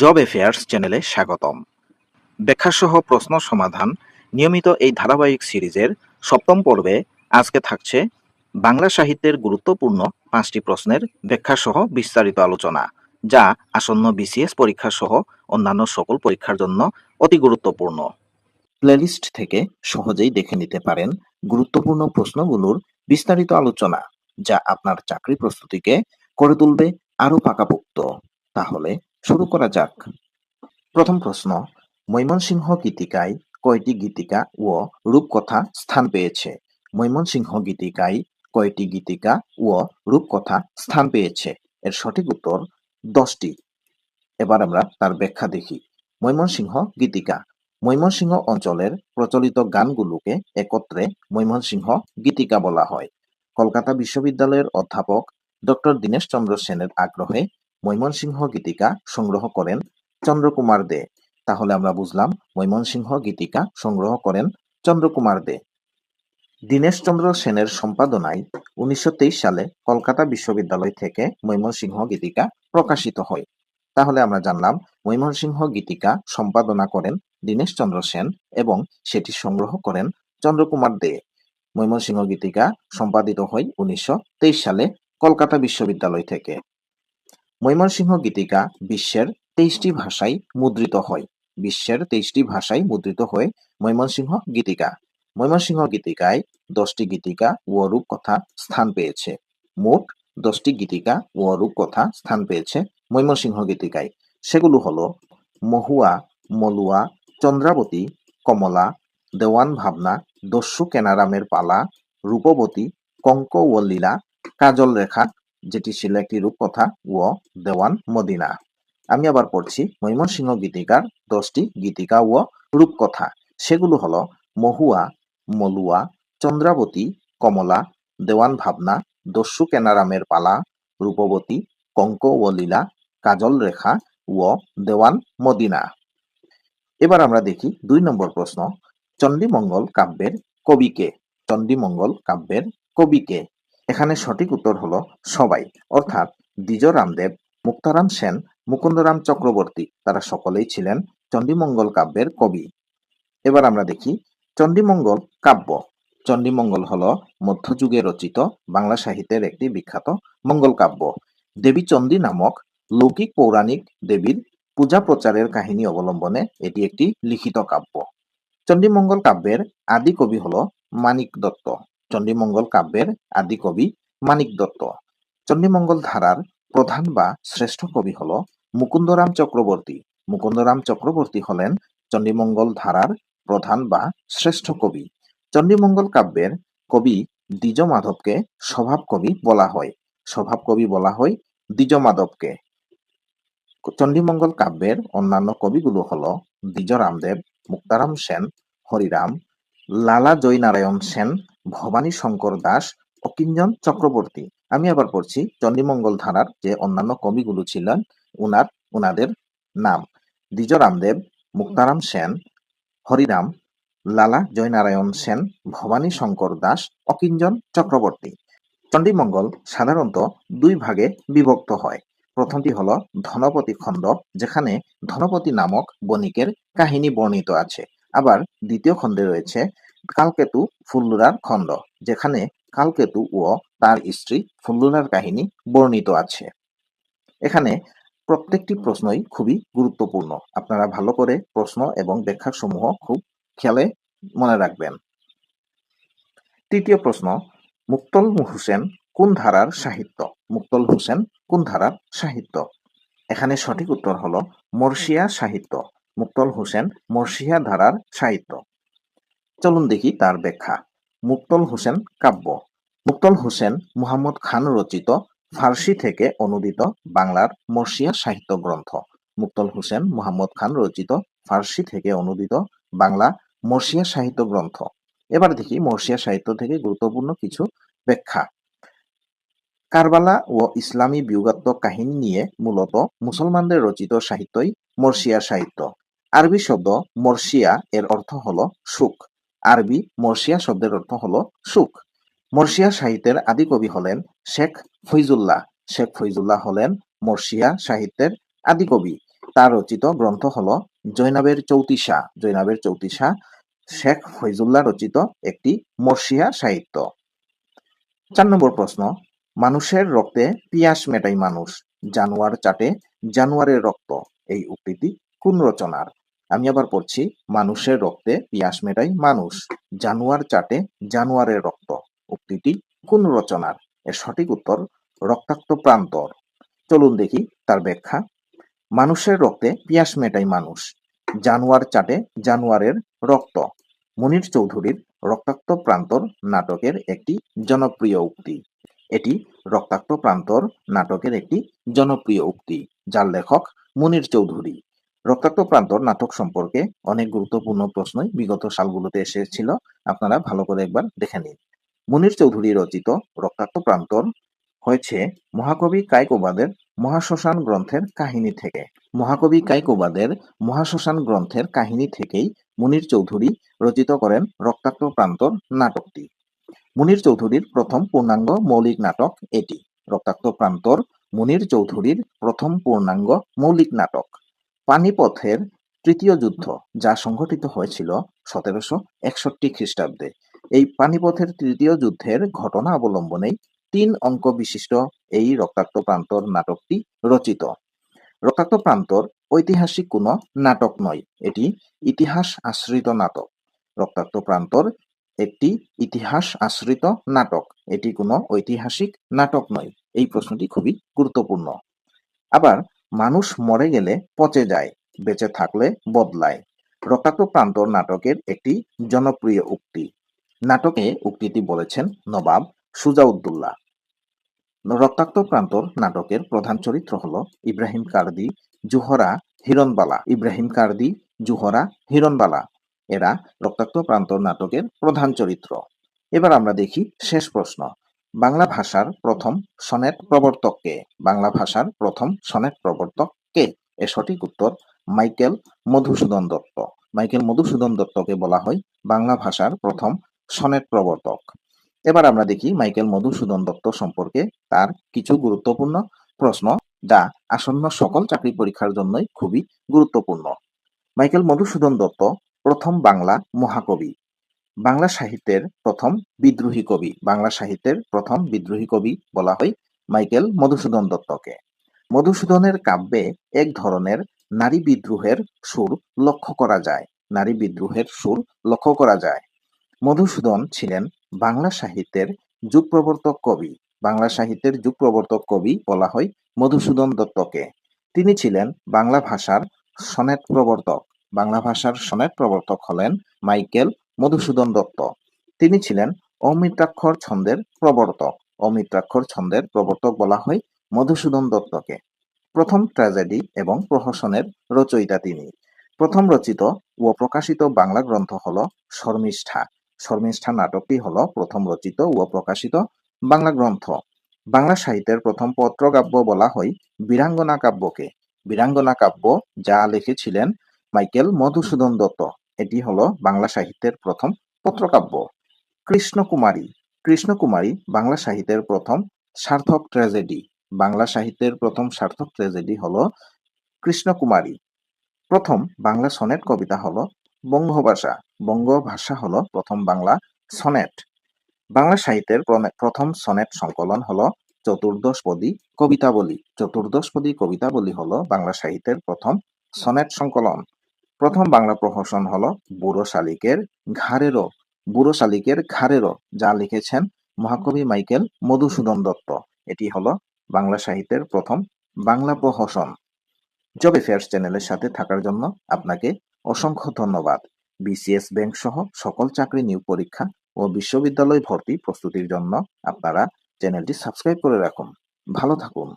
Job affairs চ্যানেলে স্বাগতম। ব্যাখ্যাসহ প্রশ্ন সমাধান নিয়মিত এই ধারাবাহিক সিরিজের সপ্তম পর্বে আজকে থাকছে বাংলা সাহিত্যের গুরুত্বপূর্ণ পাঁচটি প্রশ্নের ব্যাখ্যাসহ বিস্তারিত আলোচনা, যা আসন্ন বিসিএস পরীক্ষা সহ অন্যান্য সকল পরীক্ষার জন্য অতি গুরুত্বপূর্ণ। প্লেলিস্ট থেকে সহজেই দেখে নিতে পারেন গুরুত্বপূর্ণ প্রশ্নগুলোর বিস্তারিত আলোচনা, যা আপনার চাকরি প্রস্তুতিকে করে তুলবে আরও পাকাপোক্ত। তাহলে শুরু করা যাক। প্রথম প্রশ্ন, ময়মনসিংহ গীতিকায় কয়টি গীতিকা ও রূপকথা স্থান পেয়েছে? ময়মনসিংহ গীতিকায় কয়টি গীতিকা ও রূপকথা স্থান পেয়েছে? এর সঠিক উত্তর দশটি। এবার আমরা তার ব্যাখ্যা দেখি। ময়মনসিংহ গীতিকা, ময়মনসিংহ অঞ্চলের প্রচলিত গানগুলোকে একত্রে ময়মনসিংহ গীতিকা বলা হয়। কলকাতা বিশ্ববিদ্যালয়ের অধ্যাপক ডক্টর দীনেশ চন্দ্র সেনের আগ্রহে ময়মনসিংহ গীতিকা সংগ্রহ করেন চন্দ্রকুমার দে। তাহলে আমরা বুঝলাম ময়মনসিংহ গীতিকা সংগ্রহ করেন চন্দ্রকুমার দে। দীনেশচন্দ্র সেনের সম্পাদনায় উনিশশো তেইশ সালে কলকাতা বিশ্ববিদ্যালয় থেকে ময়মনসিংহ গীতিকা প্রকাশিত হয়। তাহলে আমরা জানলাম ময়মনসিংহ গীতিকা সম্পাদনা করেন দীনেশচন্দ্র সেন এবং সেটি সংগ্রহ করেন চন্দ্রকুমার দে। ময়মনসিংহ গীতিকা সম্পাদিত হয় উনিশশো তেইশ সালে কলকাতা বিশ্ববিদ্যালয় থেকে। ময়মনসিংহ গীতিকা বিশ্বের তেইশটি ভাষায় মুদ্রিত হয়। বিশ্বের তেইশটি ভাষায় মুদ্রিত হয়ে ময়মনসিংহ গীতিকা। ময়মনসিংহ গীতিকায় দশটি গীতিকা ও রূপকথা স্থান পেয়েছে। মোট দশটি গীতিকা ও রূপকথা স্থান পেয়েছে ময়মনসিংহ গীতিকায়। সেগুলো হলো মহুয়া, মলুয়া, চন্দ্রাবতী, কমলা, দেওয়ান ভাবনা, দস্যু কেনারামের পালা, রূপবতী কঙ্ক ও লীলা কাজল রেখা যেটি ছিল একটি রূপকথা, ও দেওয়ান মদিনা। আমি আবার পড়ছি ময়মনসিংহ গীতিকার, দশটি গীতিকা ও রূপকথা। সেগুলো হলো মহুয়া, মলুয়া, চন্দ্রাবতী, কমলা, দেওয়ান ভাবনা, দস্যু কেনারামের পালা, রূপবতী, কঙ্ক ও লীলা, কাজল রেখা ও দেওয়ান মদিনা। এবার আমরা দেখি দুই নম্বর প্রশ্ন, চণ্ডীমঙ্গল কাব্যের কবিকে চণ্ডীমঙ্গল কাব্যের কবিকে এখানে সঠিক উত্তর হলো সবাই, অর্থাৎ দ্বিজ রামদেব মুক্তারাম সেন, মুকুন্দরাম চক্রবর্তী, তারা সকলেই ছিলেন চণ্ডীমঙ্গল কাব্যের কবি। এবার আমরা দেখি চণ্ডীমঙ্গল কাব্য। চণ্ডীমঙ্গল হল মধ্যযুগে রচিত বাংলা সাহিত্যের একটি বিখ্যাত মঙ্গল কাব্য। দেবী চণ্ডী নামক লৌকিক পৌরাণিক দেবীর পূজা প্রচারের কাহিনী অবলম্বনে এটি একটি লিখিত কাব্য। চণ্ডীমঙ্গল কাব্যের আদি কবি হল মানিক দত্ত। চণ্ডীমঙ্গল কাব্যের আদি কবি মানিক দত্ত। চণ্ডীমঙ্গল ধারার প্রধান বা শ্রেষ্ঠ কবি হল মুকুন্দরাম চক্রবর্তী। মুকুন্দরাম চক্রবর্তী হলেন চণ্ডীমঙ্গল ধারার প্রধান বা শ্রেষ্ঠ কবি। চণ্ডীমঙ্গল কাব্যের কবি দ্বিজ মাধবকে স্বভাব কবি বলা হয়। স্বভাব কবি বলা হয় দ্বিজ মাধবকে চণ্ডীমঙ্গল কাব্যের অন্যান্য কবিগুলো হল দ্বিজ রামদেব মুক্তারাম সেন, হরিরাম, লালা জয়নারায়ণ সেন ভবানী শঙ্কর দাস অকিঞ্জন চক্রবর্তী। আমি আবার পড়ছি চণ্ডীমঙ্গল ধারার যে অন্যান্য কবিগুলো ছিলেন, উনার, উনাদের নাম। দ্বিজ রামদেব মুক্তারাম সেন, হরিরাম, লালা জয়নারায়ণ সেন, ভবানী শঙ্কর দাস অকিঞ্জন চক্রবর্তী। চণ্ডীমঙ্গল সাধারণত দুই ভাগে বিভক্ত হয়। প্রথমটি হল ধনপতি খণ্ড যেখানে ধনপতি নামক বণিকের কাহিনী বর্ণিত আছে। আবার দ্বিতীয় খণ্ডে রয়েছে কালকেতু ফুল্লুরার খণ্ড যেখানে কালকেতু ও তার স্ত্রী ফুল্লুরার কাহিনী বর্ণিত আছে। এখানে প্রত্যেকটি প্রশ্নই খুবই গুরুত্বপূর্ণ। আপনারা ভালো করে প্রশ্ন এবং ব্যাখ্যা সমূহ খুব খেয়ালে মনে রাখবেন। তৃতীয় প্রশ্ন মুক্তল হোসেন কোন ধারার সাহিত্য? মুক্তল হোসেন কোন ধারার সাহিত্য? এখানে সঠিক উত্তর হলো মর্শিয়া সাহিত্য। মুক্তল হোসেন মর্শিয়া ধারার সাহিত্য। চলুন দেখি তার ব্যাখ্যা। মুক্তল হোসেন কাব্য। মুক্তল হোসেন মুহাম্মদ খান রচিত ফার্সি থেকে অনুদিত বাংলার মর্শিয়া সাহিত্য গ্রন্থ। মুক্তল হোসেন মুহাম্মদ খান রচিত ফার্সি থেকে অনুদিত বাংলা মর্শিয়া সাহিত্য গ্রন্থ। এবার দেখি মর্শিয়া সাহিত্য থেকে গুরুত্বপূর্ণ কিছু ব্যাখ্যা। কারবালা ও ইসলামী বিয়োগাত্মক কাহিনী নিয়ে মূলত মুসলমানদের রচিত সাহিত্যই মর্শিয়া সাহিত্য। আরবি শব্দ মর্শিয়া এর অর্থ হলো সুখ। আরবি মর্শিয়া শব্দের অর্থ হল সুখ। মর্শিয়া সাহিত্যের আদি কবি হলেন শেখ ফৈজুল্লাহ। শেখ ফৈজুল্লাহ হলেন মর্শিয়া সাহিত্যের আদি কবি। তার রচিত গ্রন্থ হল জৈনাবের চৌতিসা জৈনাবের চৌতিসা শেখ ফৈজুল্লাহ রচিত একটি মর্শিয়া সাহিত্য। চার নম্বর প্রশ্ন, মানুষের রক্তে পিয়াস মেটাই মানুষ। জানোয়ার চাটে জানোয়ারের রক্ত। এই উক্তিটি কোন রচনার? আমি আবার পড়ছি, মানুষের রক্তে পিয়াস মেটাই মানুষ। জানোয়ার চাটে জানোয়ারের রক্ত। উক্তিটি কোন রচনার? এর সঠিক উত্তর, রক্তাক্ত প্রান্তর। চলুন দেখি তার ব্যাখ্যা। মানুষের রক্তে পিয়াস মেটাই মানুষ। জানোয়ার চাটে জানোয়ারের রক্ত। মনির চৌধুরীর রক্তাক্ত প্রান্তর নাটকের একটি জনপ্রিয় উক্তি। এটি রক্তাক্ত প্রান্তর নাটকের একটি জনপ্রিয় উক্তি, যার লেখক মনির চৌধুরী। রক্তাক্ত প্রান্তর নাটক সম্পর্কে অনেক গুরুত্বপূর্ণ প্রশ্নই বিগত সালগুলোতে এসেছিল। আপনারা ভালো করে একবার দেখে নিন। মুনির চৌধুরী রচিত রক্তাক্ত প্রান্তর হয়েছে মহাকবি কায়কোবাদের মহাশ্মশান গ্রন্থের কাহিনী থেকে। মহাকবি কায়কোবাদের মহাশ্মশান গ্রন্থের কাহিনী থেকেই মুনির চৌধুরী রচিত করেন রক্তাক্ত প্রান্তর নাটকটি। মুনির চৌধুরীর প্রথম পূর্ণাঙ্গ মৌলিক নাটক এটি। রক্তাক্ত প্রান্তর মুনির চৌধুরীর প্রথম পূর্ণাঙ্গ মৌলিক নাটক। পানিপথের তৃতীয় যুদ্ধ, যা সংঘটিত হয়েছিল সতেরোশো একষট্টি খ্রিস্টাব্দে। এই পানিপথের তৃতীয় যুদ্ধের ঘটনা অবলম্বনেই তিন অঙ্ক বিশিষ্ট এই রক্তাক্ত প্রান্তর নাটকটি রচিত। রক্তাক্ত প্রান্তর ঐতিহাসিক কোনো নাটক নয়, এটি ইতিহাস আশ্রিত নাটক। রক্তাক্ত প্রান্তর একটি ইতিহাস আশ্রিত নাটক, এটি কোনো ঐতিহাসিক নাটক নয়, এই প্রশ্নটি খুবই গুরুত্বপূর্ণ। আবার মানুষ মরে গেলে পচে যায়, বেঁচে থাকলে বদলায়। রক্তাক্ত প্রান্তর নাটকের একটি জনপ্রিয় উক্তি। নাটকে উক্তিটি বলেছেন নবাব সুজাউদ্দৌলা। রক্তাক্ত প্রান্তর নাটকের প্রধান চরিত্র হল ইব্রাহিম কার্দি জুহরা হিরণবালা। ইব্রাহিম কার্দি জুহরা হিরণবালা এরা রক্তাক্ত প্রান্তর নাটকের প্রধান চরিত্র। এবার আমরা দেখি শেষ প্রশ্ন। বাংলা ভাষার প্রথম সনেট প্রবর্তক কে? বাংলা ভাষার প্রথম সনেট প্রবর্তক কে? এর সঠিক উত্তর মাইকেল মধুসূদন দত্ত। মাইকেল মধুসূদন দত্তকে বলা হয় বাংলা ভাষার প্রথম সনেট প্রবর্তক। এবার আমরা দেখি মাইকেল মধুসূদন দত্ত সম্পর্কে তার কিছু গুরুত্বপূর্ণ প্রশ্ন, যা আসন্ন সকল চাকরি পরীক্ষার জন্যই খুবই গুরুত্বপূর্ণ। মাইকেল মধুসূদন দত্ত প্রথম বাংলা মহাকবি। বাংলা সাহিত্যের প্রথম বিদ্রোহী কবি, বাংলা সাহিত্যের প্রথম বিদ্রোহী কবি বলা হয় মাইকেল মধুসূদন দত্তকে। মধুসূদনের কাব্যে এক ধরনের নারী বিদ্রোহের সুর লক্ষ্য করা যায়। নারী বিদ্রোহের সুর লক্ষ্য করা যায়। মধুসূদন ছিলেন বাংলা সাহিত্যের যুগ প্রবর্তক কবি। বাংলা সাহিত্যের যুগ প্রবর্তক কবি বলা হয় মধুসূদন দত্তকে। তিনি ছিলেন বাংলা ভাষার সনেট প্রবর্তক। বাংলা ভাষার সনেট প্রবর্তক হলেন মাইকেল মধুসূদন দত্ত। তিনি ছিলেন অমিত্রাক্ষর ছন্দের প্রবর্তক। অমিত্রাক্ষর ছন্দের প্রবর্তক বলা হয় মধুসূদন দত্তকে। প্রথম ট্র্যাজেডি এবং প্রহসনের রচয়িতা তিনি। প্রথম রচিত ও প্রকাশিত বাংলা গ্রন্থ হল শর্মিষ্ঠা। শর্মিষ্ঠা নাটকটি হল প্রথম রচিত ও প্রকাশিত বাংলা গ্রন্থ। বাংলা সাহিত্যের প্রথম পত্রকাব্য বলা হয় বীরাঙ্গনা কাব্যকে। বীরাঙ্গনা কাব্য যা লিখেছিলেন মাইকেল মধুসূদন দত্ত। এটি হলো বাংলা সাহিত্যের প্রথম পত্রকাব্য। কৃষ্ণকুমারী। কৃষ্ণকুমারী বাংলা সাহিত্যের প্রথম সার্থক ট্র্যাজেডি। বাংলা সাহিত্যের প্রথম সার্থক ট্র্যাজেডি হলো কৃষ্ণকুমারী। প্রথম বাংলা সনেট কবিতা হলো বঙ্গভাষা। বঙ্গভাষা হলো প্রথম বাংলা সনেট। বাংলা সাহিত্যের প্রথম সনেট সংকলন হলো চতুর্দশপদী কবিতাবলী। চতুর্দশপদী কবিতাবলী হলো বাংলা সাহিত্যের প্রথম সনেট সংকলন। প্রথম বাংলা প্রহসন হল বুড়ো শালিকের ঘাড়েরও, বুড়ো শালিকের ঘাড়েরও, যা লিখেছেন মহাকবি মাইকেল মধুসূদন দত্ত। এটি হলো বাংলা সাহিত্যের প্রথম বাংলা প্রহসন। জব এফেয়ার্স চ্যানেলের সাথে থাকার জন্য আপনাকে অসংখ্য ধন্যবাদ। বিসিএস ব্যাংক সহ সকল চাকরি নিয়োগ পরীক্ষা ও বিশ্ববিদ্যালয় ভর্তি প্রস্তুতির জন্য আপনারা চ্যানেলটি সাবস্ক্রাইব করে রাখুন। ভালো থাকুন।